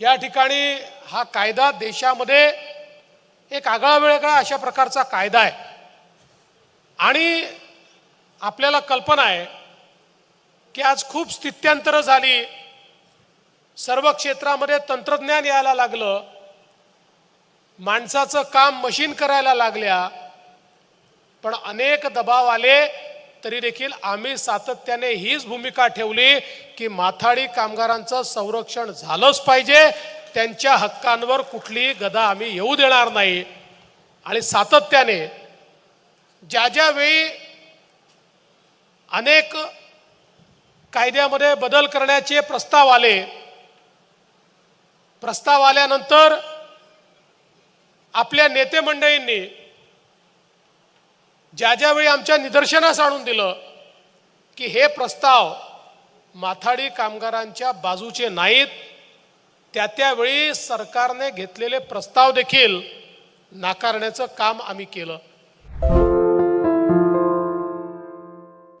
या ठिकाणी हा कायदा देशामध्ये एक आगळा वेगळा अशा प्रकारचा कायदा आहे. आणि आपल्याला कल्पना आहे की आज खूप स्थित्यंतरं झाली. सर्व क्षेत्रामध्ये तंत्रज्ञान यायला लागलं. माणसाचं काम मशीन करायला लागल्या. पण अनेक दबाव आले. तरी देखील आम्ही सातत्याने हीच भूमिका ठेवली की माथाडी कामगारांचं संरक्षण झालंच पाहिजे. त्यांच्या हक्कांवर कुठलीही गदा आम्ही येऊ देणार नाही. आणि सातत्याने ज्या ज्या वेळी अनेक कायद्यामध्ये बदल करण्याचे प्रस्ताव आले प्रस्ताव आल्यानंतर आपल्या नेते मंडळींनी ज्या ज्यावेळी आमच्या निदर्शनास आणून दिलं की हे प्रस्ताव माथाडी कामगारांच्या बाजूचे नाहीत त्या त्यावेळी सरकारने घेतलेले प्रस्ताव देखील नाकारण्याचं काम आम्ही केलं.